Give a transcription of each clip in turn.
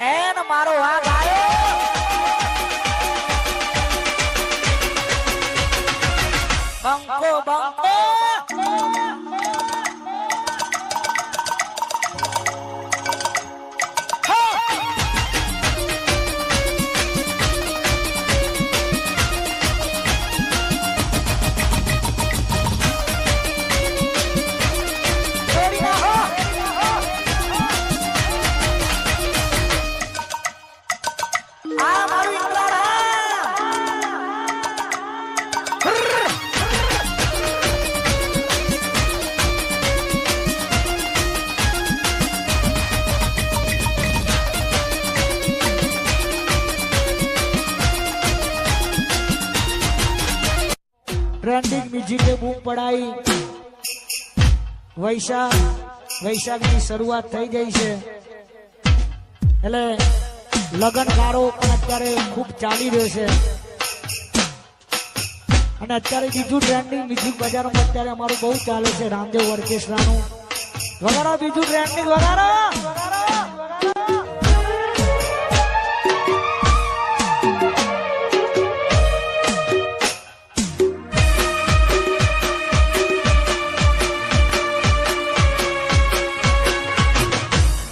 N મારો આ ગાયો બંકો બંકો. ટ્રેન્ડિંગ મ્યુઝિકે બૂમ પડાઈ. વૈશાખ, વૈશાખની શરૂઆત થઈ ગઈ છે. એટલે લગનગારો પણ અત્યારે ખૂબ ચાલી રહ્યો છે. અને અત્યારે બીજું ટ્રેન્ડિંગ મ્યુઝિક બજારમાં અત્યારે અમારું બહુ ચાલે છે. રામદેવ ઓર્કેસ્ટ્રાનું. વગાડો બીજું ટ્રેન્ડિંગ વગાડો!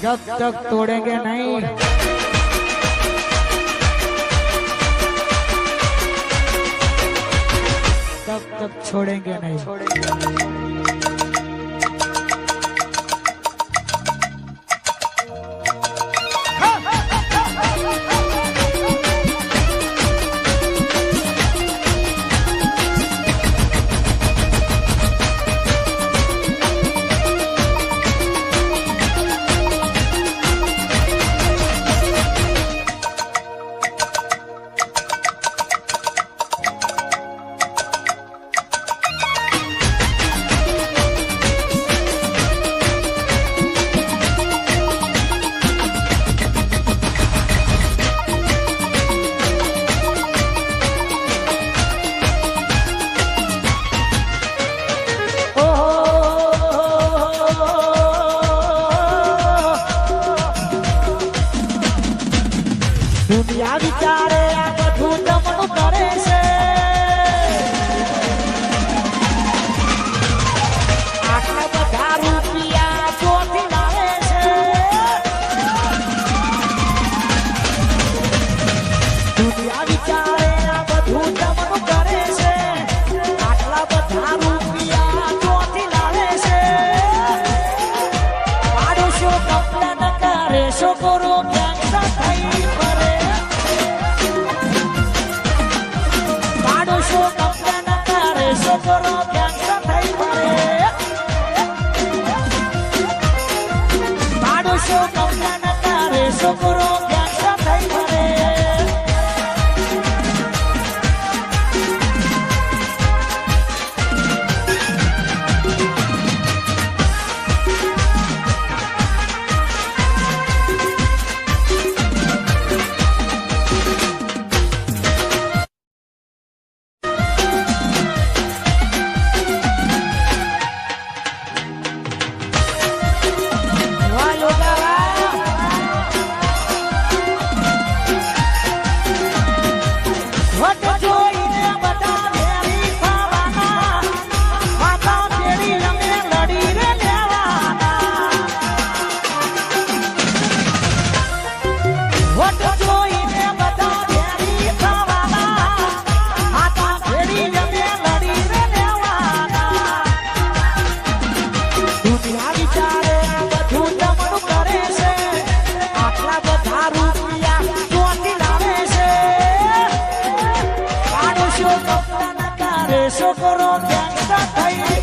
जब तक तोड़ेंगे नहीं तब तक छोड़ेंगे नहीं દુનિયા વિચારે આ બધું જમણું કરે છે. આટલા બધા રૂપિયા ચોથી લાવે છે. દુનિયા વિચારે આ કરે છે. આટલા બધા રૂપિયા ચોથી લાવે છે. પાડોશો કપડા ન કરે? થઈ કરે தைரியம்